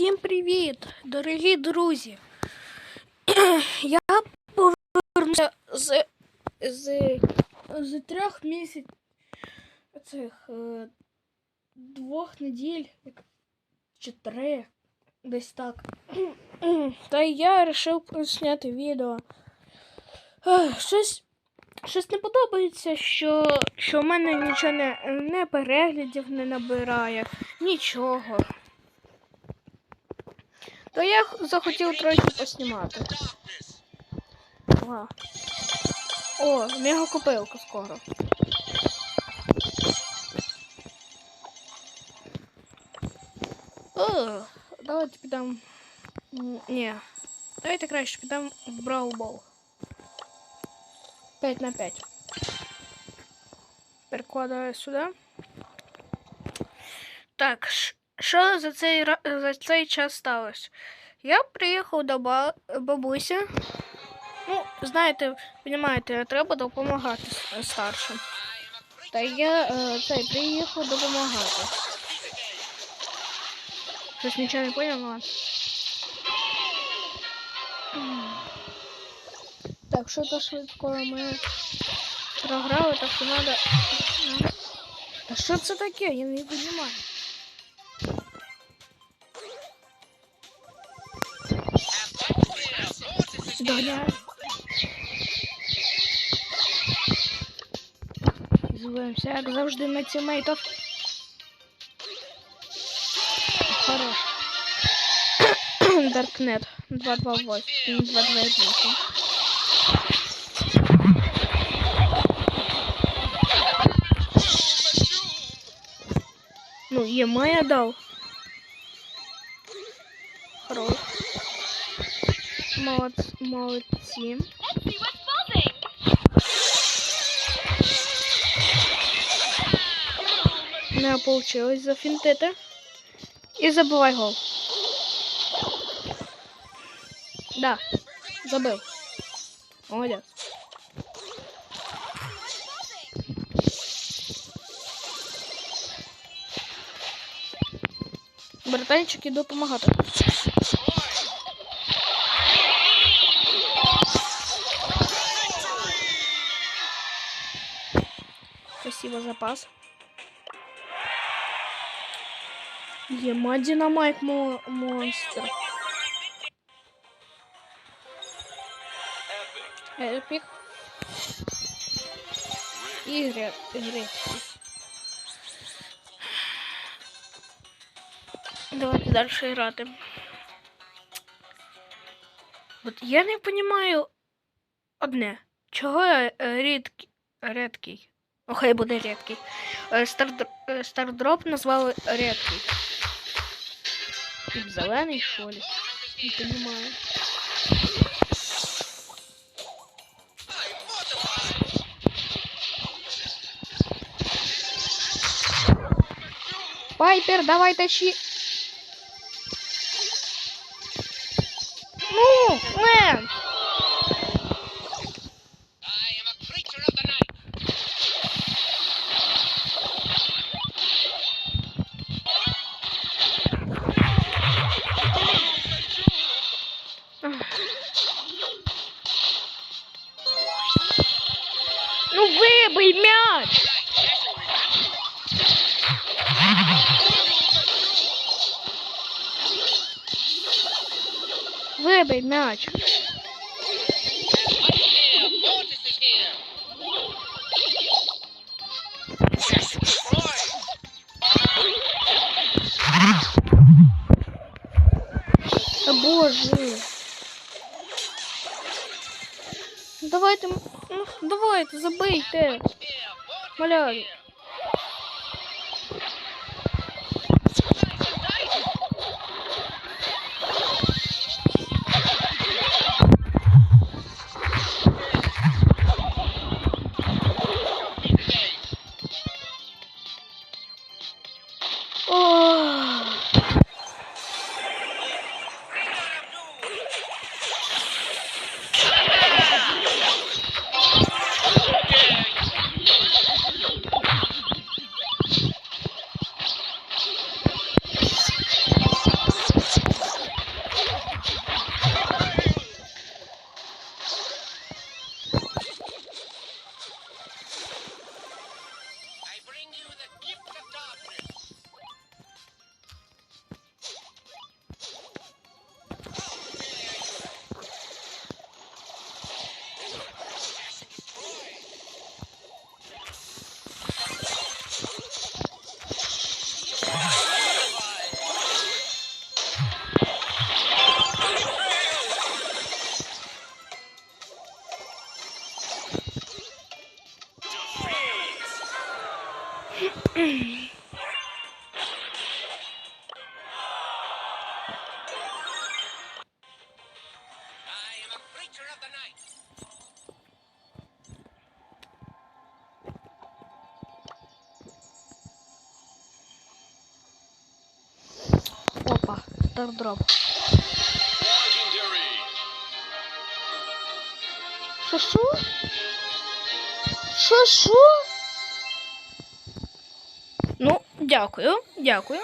Всім привіт, дорогі друзі. Я повернувся з, з, з трьох місяців цих е, двох неділь чи три, десь так. Та я вирішив зняти відео. Щось, щось не подобається, що, що в мене нічого не, не переглядів не набирає, нічого. То я х- захотів трохи поснімати. Ва. О, мегакопилка скоро. О, давайте підемо. М, Ні. Давайте краще підемо в Браубол. 5 на 5. Перекладаю сюди. Так, ш- що за цей, за цей час сталося? Я приїхав до бабусі. Ну, знаєте, розумієте, треба допомагати старшим. Та я е, цей, приїхав допомагати. Щось нічого не поняв, ну ладно. Так, що то швидко ми програли, так що треба. Та що це таке? Я не розумію. Доня. Звиваємося, як завжди на тімейтов. Хорош. Даркнет 228. 228. Ну, є моя дав. Молодці. Не получилось зафінтити. І забивай гол. Да, забив. Молодець. Братанчик іду допомагати. Спасибо за пас. Ема динамайк мо монстр. Эпик. Игры. Игры. Давайте дальше грати. От я не розумію одне. Чого я е, рідкий, рідкий? Ну, хай буде рідкий. Е, Стардр... е, Стардроп назвали рідкий. Тип зелений, що ли? Не понимаю. Пайпер, давай тащи. Вибий м'яч. Here, Mortis is here. Destroy. Та боже. Ну, Давайте, м- ну, давайте, забийте. Here, Oh. Legendary. Що що? Що що? Ну, дякую, дякую.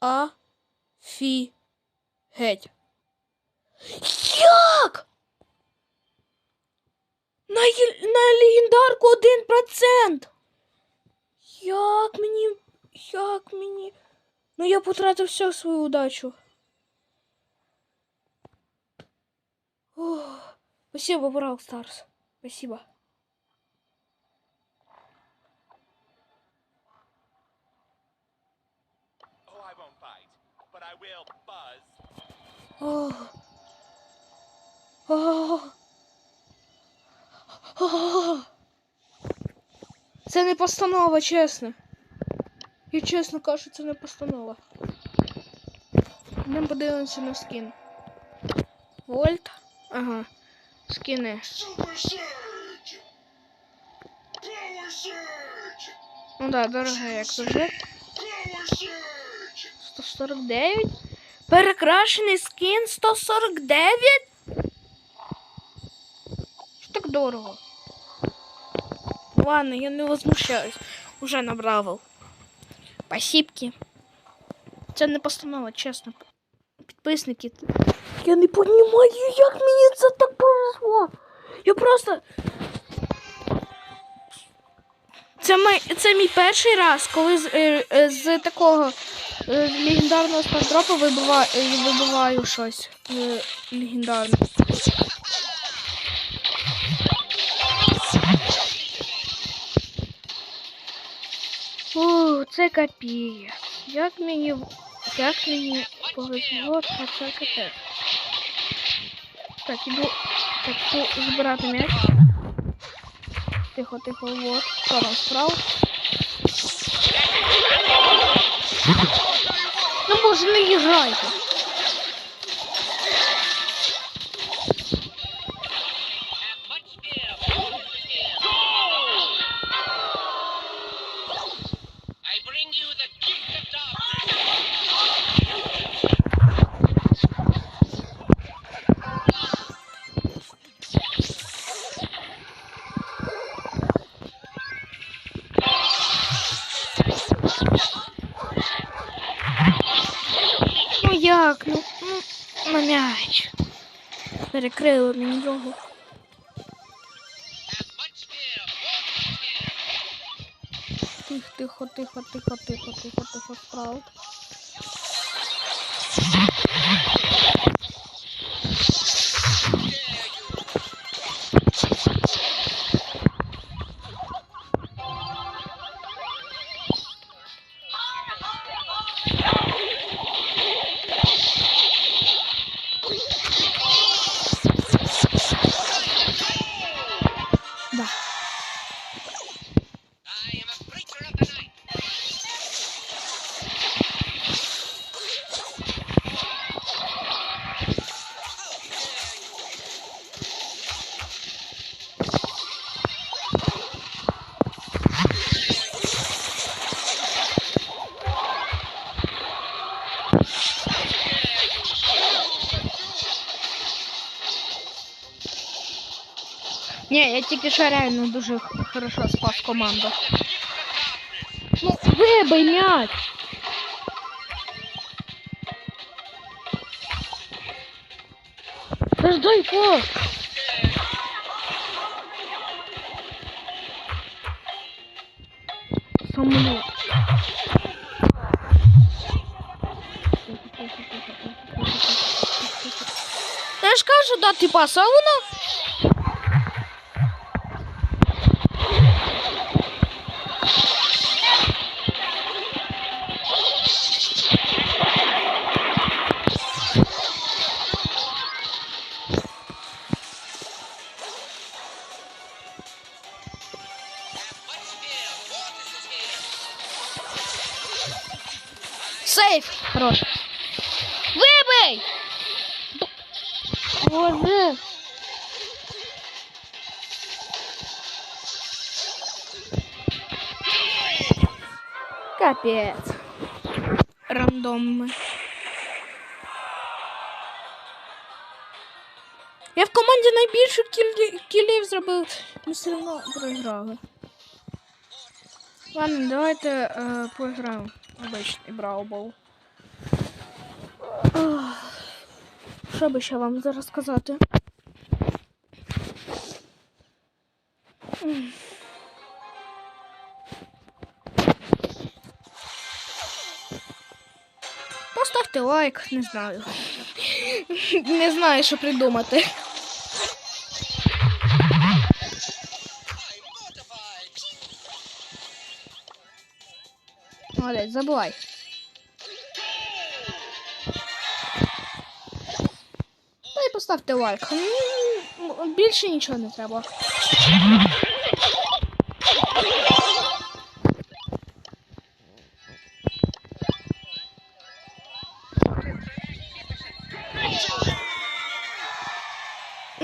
Офігеть. Як? На, є- на легендарку 1%. Як мені. Як мені. Ну я потратив всю свою удачу. Ох, спасибо, Брал Старс. Спасибо. Oh, Це не постанова, чесно. Я чесно кажу, це не постанова. Ми подивимося на скін. Вольт. Ага. Surge! Ну да, дороге, як завжди. Power 149. Перекрашений скін 149. Дорого? Ладно, я не возмущаюсь. Уже набрав. Спасибки. Це не постанова, чесно. Підписники. Я не розумію, як мені це так повезло. Я просто. Це, мій, це мій перший раз, коли з, е, е, з такого е, легендарного стардропу вибиваю, вибиваю щось легендарне. Фу, це капець. Як мені, як мені повезло, що це капець. Так, іду, так, іду збирати м'яч. Тихо, тихо, вот. Що там справа? Ну, може, не грайте. Як? Ну, ну на м'яч. Перекрили мені here. Тихо, тихо, тихо, тихо, тихо, тихо, тихо, справа. Ні, я тільки що реально дуже хорошо спас команду. Ну, вибий м'яч. Та ж дай пас. Ж кажу дати пас, а воно Капець. Рандомно. Я в команді найбільше кілі- кілів зробив, ми все одно програли. Ладно, давайте е, поіграємо. Обичний Браубол. Що би ще вам зараз сказати? Лайк, не знаю. Не знаю, що придумати. Молодець, забувай. Та й поставте лайк. Більше нічого не треба.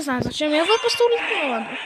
Не знаю, зачем я выпустил, ладно.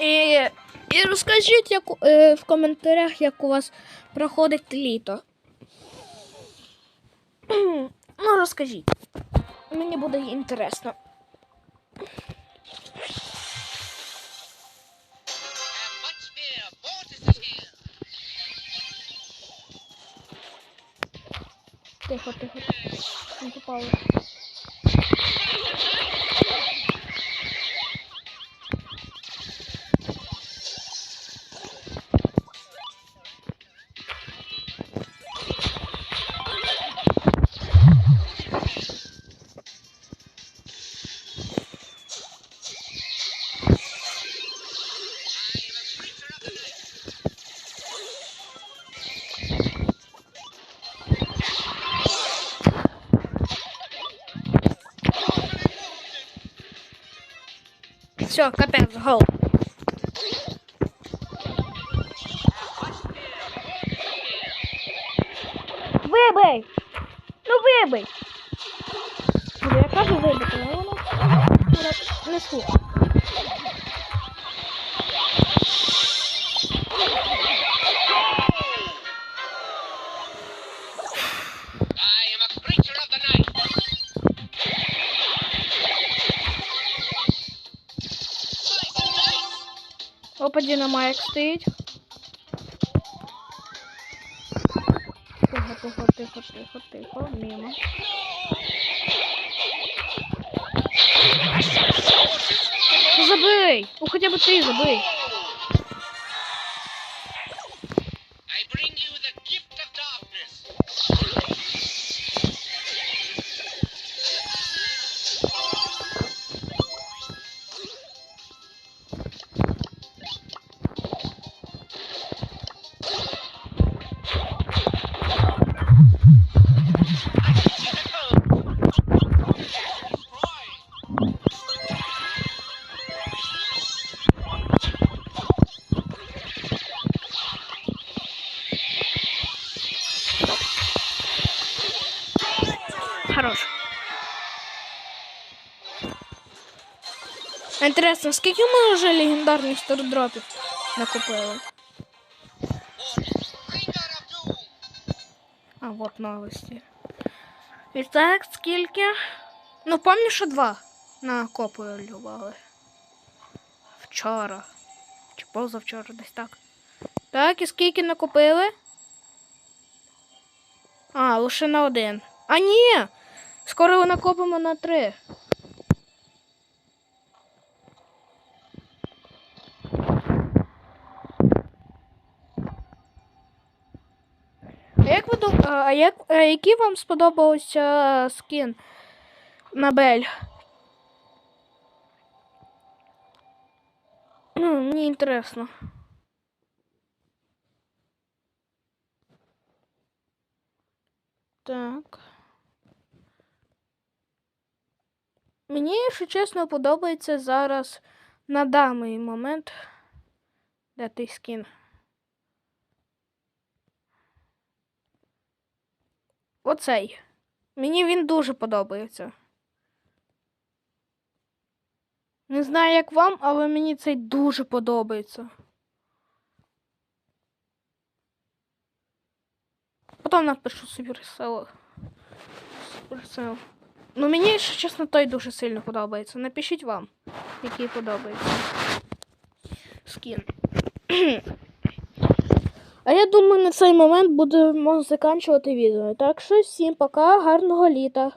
І, і розкажіть як, е, в коментарях, як у вас проходить літо. Ну, розкажіть. Мені буде інтересно. Тихо, тихо. Не попало. Все, капец, гол. Вибий! Ну вибий! Я кажу вибити, але воно не-. Опа, динамайк стоїть. Тихо, тихо, тихо, тихо, тихо, мимо. Забий! Ну хоча б ти забий. Інтересно, скільки ми вже легендарних стардропів накупили? А, вот новості. І так, скільки? Ну, пам'ятаю, що два накопували. Вчора. Чи позавчора десь так. Так, і скільки накупили? А, лише на один. А ні! Скоро накопимо на три. А як ви дум... А як... а який вам сподобався скін на Бель? Ну, мені інтересно. Так. Мені, якщо чесно, подобається зараз на даний момент. Де той скін? Оцей. Мені він дуже подобається. Не знаю, як вам, але мені цей дуже подобається. Потім напишу Суперсел. Суперсел. Ну, мені, якщо чесно, той дуже сильно подобається. Напишіть вам, який подобається. Скін. А я думаю, на цей момент будемо закінчувати відео. Так що всім пока, гарного літа.